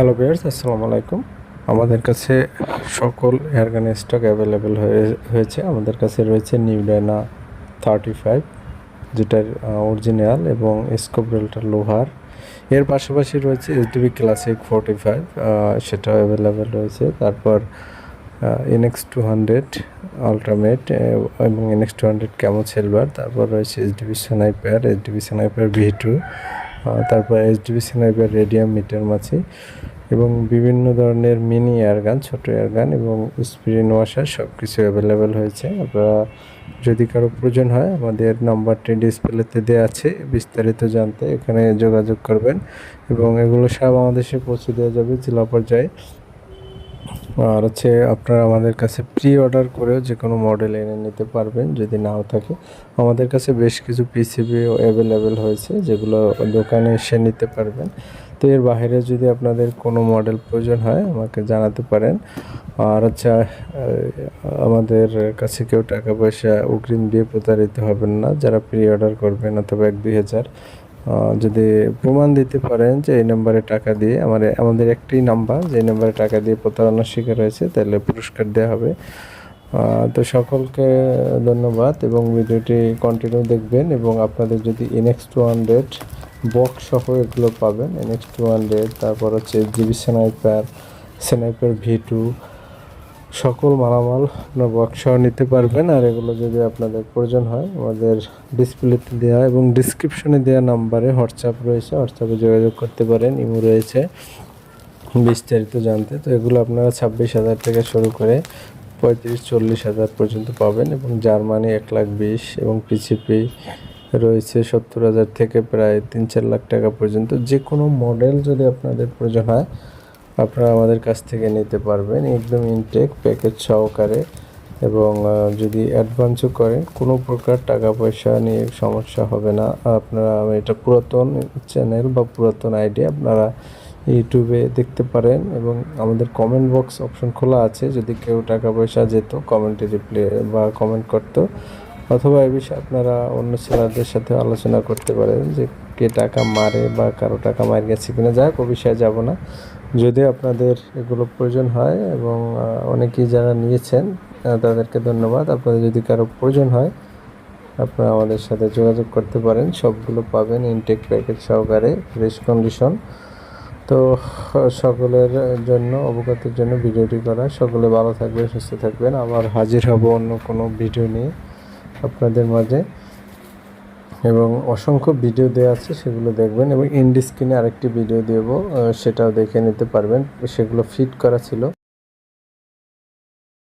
Hello বিয়ার্স আসসালামু আলাইকুম। আমাদের কাছে সকল এয়ারগানের স্টক অ্যাভেলেবেল হয়ে, হয়েছে। আমাদের কাছে রয়েছে নিউ ডায়না থার্টি ফাইভ যেটার অরিজিনাল এবং স্কোপ রেলটা লোহার। এর পাশাপাশি রয়েছে এইচডিবি ক্লাসিক ফোরটি ফাইভ সেটাও অ্যাভেলেবেল রয়েছে। তারপর এনএক্স টু হান্ড্রেড আলট্রামেট এবং NX two hundred camo silver তারপর রয়েছে HDB sniper HDB sniper V two তারপর এইচডিবি স্নাইপার রেডিয়াম মিটার মাছি এবং বিভিন্ন ধরনের মিনি এয়ারগান ছোট এয়ারগান এবং স্প্রিন ওয়াশার সব কিছু অ্যাভেলেবেল হয়েছে। আপনারা যদি কারও প্রয়োজন হয়, আমাদের নাম্বারটি ডিসপ্লেতে দেওয়া আছে, বিস্তারিত জানতে এখানে যোগাযোগ করবেন এবং এগুলো সব বাংলাদেশে পৌঁছে দেওয়া যাবে, জেলা পর্যায়ে। আর হচ্ছে আপনারা আমাদের কাছে প্রি অর্ডার করেও যে কোনো মডেল এনে নিতে পারবেন, যদি নাও থাকে। আমাদের কাছে বেশ কিছু পিসিবিও অ্যাভেলেবেল হয়েছে, যেগুলো দোকানে এসে নিতে পারবেন। তো এর বাইরে যদি আপনাদের কোনো মডেল প্রয়োজন হয়, আমাকে জানাতে পারেন। আর হচ্ছে আমাদের কাছে কেউ টাকা পয়সা অগ্রিম দিয়ে প্রতারিত হবেন না, যারা প্রি অর্ডার করবেন অথবা এক দুই হাজার যদি প্রমাণ দিতে পারেন যে এই নাম্বারে টাকা দিয়ে আমার আমাদের একটি নাম্বার, যে নাম্বারে টাকা দিয়ে প্রতারণার শিকার হয়েছে, তাহলে পুরস্কার দেওয়া হবে। তো সকলকে ধন্যবাদ এবং ভিডিওটি কন্টিনিউ দেখবেন এবং আপনাদের যদি এনএক্স টু হান্ড্রেড বক্স সহ এগুলো পাবেন এনএক্স টু হান্ড্রেড তারপর হচ্ছে GB sniper sniper V two সকল মালামাল আপনার বক্সসহ নিতে পারবেন, আর এগুলো যদি আপনাদের প্রয়োজন হয়, আমাদের ডিসপ্লেতে দেওয়া এবং ডিসক্রিপশনে দেওয়া নাম্বারে হোয়াটসঅ্যাপ রয়েছে, হোয়াটসঅ্যাপে যোগাযোগ করতে পারেন, ইমো রয়েছে। বিস্তারিত জানতে, তো এগুলো আপনারা ছাব্বিশ হাজার থেকে শুরু করে পঁয়ত্রিশ, চল্লিশ হাজার পর্যন্ত পাবেন এবং জার্মানি এক লাখ বিশ এবং পিছিপি রয়েছে সত্তর হাজার থেকে প্রায় তিন, চার লাখ টাকা পর্যন্ত। যে কোনো মডেল যদি আপনাদের প্রয়োজন হয় আপনারা আমাদের কাছ থেকে নিতে পারবেন একদম ইনটেক প্যাকেজ সহকারে এবং যদি অ্যাডভান্সও করেন, কোনো প্রকার টাকা পয়সা নিয়ে সমস্যা হবে না। আপনারা এটা পুরাতন চ্যানেল বা পুরাতন আইডিয়া আপনারা ইউটিউবে দেখতে পারেন এবং আমাদের কমেন্ট বক্স অপশন খোলা আছে। যদি কেউ টাকা পয়সা যেত কমেন্টে রিপ্লে বা কমেন্ট করতো, অথবা এই বিষয়ে আপনারা অন্য সেলারদের সাথে আলোচনা করতে পারেন যে কে টাকা মারে বা কারও টাকা মার গেছে কিনা। যাক ও বিষয়ে যাব না। যদি আপনাদের এগুলো প্রয়োজন হয় এবং অনেকেই যারা নিয়েছেন তাদেরকে ধন্যবাদ। আপনাদের যদি কারও প্রয়োজন হয়, আপনারা আমাদের সাথে যোগাযোগ করতে পারেন। সবগুলো পাবেন ইনটেক প্যাকেজ সহকারে ফ্রেশ কন্ডিশন তো, সকলের জন্য, অবগতির জন্য ভিডিওটি করা। সকলে ভালো থাকবেন, সুস্থ থাকবেন। আবার হাজির হব অন্য কোনো ভিডিও নিয়ে আপনাদের মাঝে। এবং অসংখ্য ভিডিও দেওয়া আছে, সেগুলো দেখবেন এবং ইন্ডিস্ক্রিনে আরেকটি ভিডিও দেবো সেটাও দেখে নিতে পারবেন। সেগুলো ফিট করা ছিল।